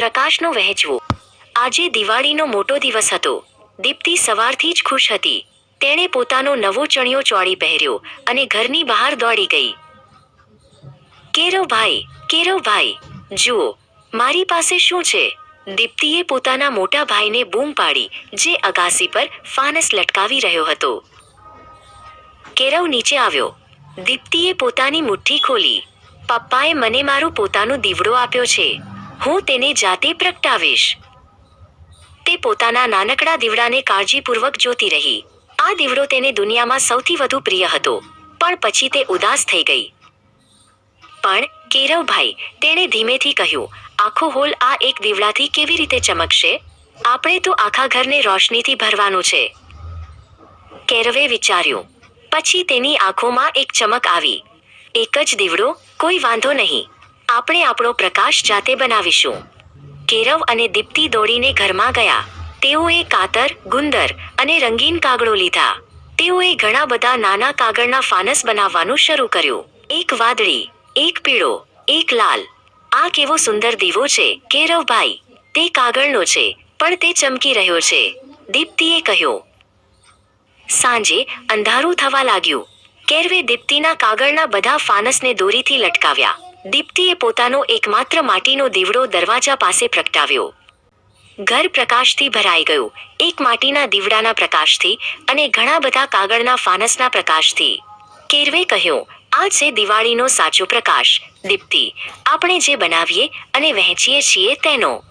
પ્રકાશનો વહેંચવો આજે દિવાળીનો મોટો દિવસ હતો. દીપ્તિ સવારથી જ ખુશ હતી. તેણે પોતાનો નવો ચણિયો ચોળી પહેર્યો અને ઘરની બહાર દોડી ગઈ. કેરવભાઈ કેરવભાઈ જુઓ, મારી પાસે શું છે? દીપ્તિએ પોતાના મોટા ભાઈને બૂમ પાડી, જે અગાસી પર ફાનસ લટકાવી રહ્યો હતો. કેરવ નીચે આવ્યો. દીપ્તિએ પોતાની મુઠ્ઠી ખોલી. પપ્પાએ મને મારું પોતાનું દીવડો આપ્યો છે. હું તેને જાતે પ્રગટાવીશ. તે પોતાના નાનકડા દીવડાને કાળજીપૂર્વક જોતી રહી. આ દીવડો તેને દુનિયામાં સૌથી વધુ પ્રિય હતો, પણ પછી તે ઉદાસ થઈ ગઈ. પણ કેરવભાઈ, તેણે ધીમેથી કહ્યું, આખો હોલ આ એક દીવડાથી કેવી રીતે ચમકશે? આપણે તો આખા ઘરને રોશનીથી ભરવાનું છે. કેરવે વિચાર્યું. પછી તેની આંખોમાં એક ચમક આવી. એક જ દીવડો? કોઈ વાંધો નહીં. આપણે આપણો પ્રકાશ જાતે બનાવીશું. કેરવ અને દીપ્તિ દોડીને ઘરમાં ગયા. તેઓએ કાતર, ગુંદર અને રંગીન કાગળો લીધા. તેઓએ ઘણા બધા નાના કાગળના ફાનસ બનાવવાનું શરૂ કર્યું. એક વાદળી, એક પીળો, એક લાલ. આ કેવો સુંદર દીવો છે, કેરવભાઈ. તે કાગળનો છે, પણ તે ચમકી રહ્યો છે. દીપ્તિએ કહ્યું, સાંજે અંધારું થવા લાગ્યું. કેરવે દીપ્તિના કાગળના બધા ફાનસને દોરીથી લટકાવ્યા. દીપ્તિએ પોતાનો એકમાત્ર માટીનો દીવડો દરવાજા પાસે પ્રગટાવ્યો. ઘર પ્રકાશથી ભરાઈ ગયું. એક માટીના દીવડાના પ્રકાશથી અને ઘણા બધા કાગળના ફાનસના પ્રકાશથી. કેરવે કહ્યું આ છે દિવાળીનો સાચો પ્રકાશ. દીપ્તિ, આપણે જે બનાવીએ અને વહેંચીએ છીએ તેનો.